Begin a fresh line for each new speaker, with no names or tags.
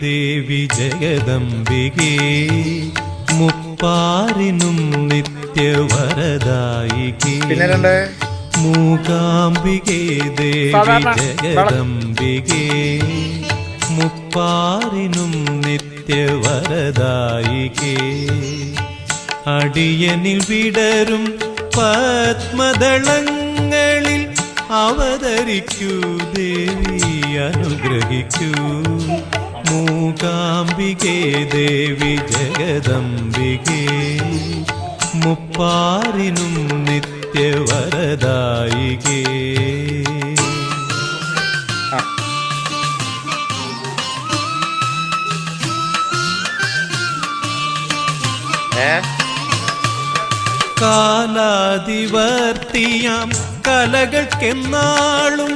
ദേവി ജഗദംബികേ മുപ്പാരിനും നിത്യവരദായികേ. മൂകാംബികേ ദേവി ജഗദംബികേ മുപ്പാരിനും നിത്യവരദായികേ. അടിയനിൽ വിടരും പത്മദളങ്ങളിൽ അവതരിക്കൂ ദേവി അനുഗ്രഹിക്കൂ. മൂകാംബികേ ദേവി ജഗദംബികേ. മുപ്പാറിനും നിത്യവരദായികേ. കാലാതിവർത്തിയാം കലകൾക്കെന്നാളും